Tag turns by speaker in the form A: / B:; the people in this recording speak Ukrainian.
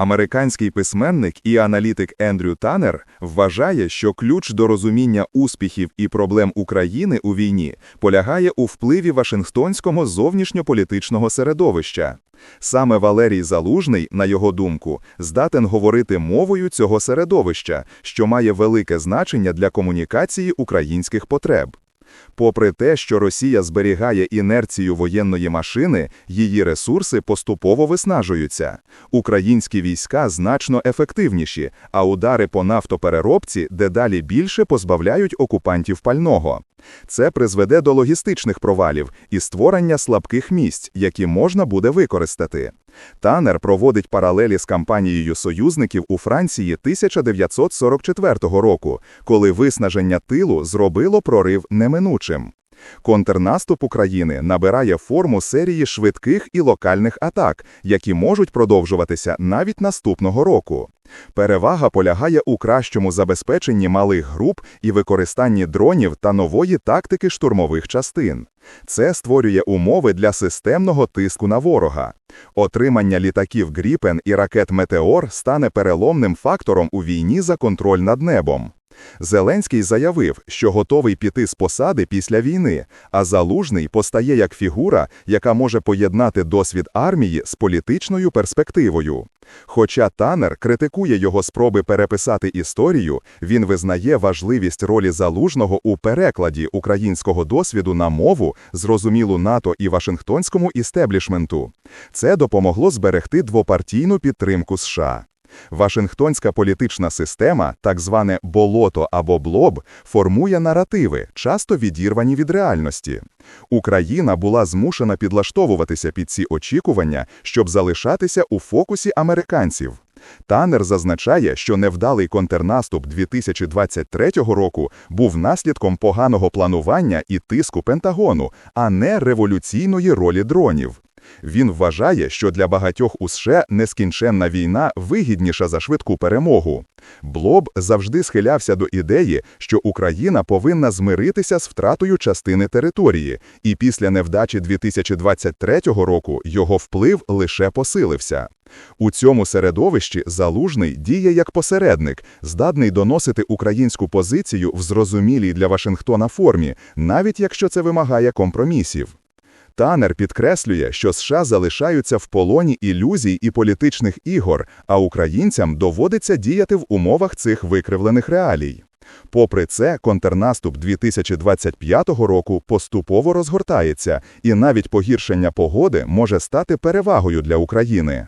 A: Американський письменник і аналітик Ендрю Танер вважає, що ключ до розуміння успіхів і проблем України у війні полягає у впливі Вашингтонського зовнішньополітичного середовища. Саме Валерій Залужний, на його думку, здатен говорити мовою цього середовища, що має велике значення для комунікації українських потреб. Попри те, що Росія зберігає інерцію воєнної машини, її ресурси поступово виснажуються. Українські війська значно ефективніші, а удари по нафтопереробці дедалі більше позбавляють окупантів пального. Це призведе до логістичних провалів і створення слабких місць, які можна буде використати. Танер проводить паралелі з кампанією союзників у Франції 1944 року, коли виснаження тилу зробило прорив неминучим. Контрнаступ України набирає форму серії швидких і локальних атак, які можуть продовжуватися навіть наступного року. Перевага полягає у кращому забезпеченні малих груп і використанні дронів та нової тактики штурмових частин. Це створює умови для системного тиску на ворога. Отримання літаків Гріпен і ракет Метеор стане переломним фактором у війні за контроль над небом. Зеленський заявив, що готовий піти з посади після війни, а Залужний постає як фігура, яка може поєднати досвід армії з політичною перспективою. Хоча Танер критикує його спроби переписати історію, він визнає важливість ролі залужного у перекладі українського досвіду на мову, зрозумілу НАТО і Вашингтонському істеблішменту. Це допомогло зберегти двопартійну підтримку США. Вашингтонська політична система, так зване болото або блоб, формує наративи, часто відірвані від реальності. Україна була змушена підлаштовуватися під ці очікування, щоб залишатися у фокусі американців. Танер зазначає, що невдалий контрнаступ 2023 року був наслідком поганого планування і тиску Пентагону, а не революційної ролі дронів. Він вважає, що для багатьох у США нескінченна війна вигідніша за швидку перемогу. Блоб завжди схилявся до ідеї, що Україна повинна змиритися з втратою частини території, і після невдачі 2023 року його вплив лише посилився. У цьому середовищі Залужний діє як посередник, здатний доносити українську позицію в зрозумілій для Вашингтона формі, навіть якщо це вимагає компромісів. Танер підкреслює, що США залишаються в полоні ілюзій і політичних ігор, а українцям доводиться діяти в умовах цих викривлених реалій. Попри це, контрнаступ 2025 року поступово розгортається, і навіть погіршення погоди може стати перевагою для України.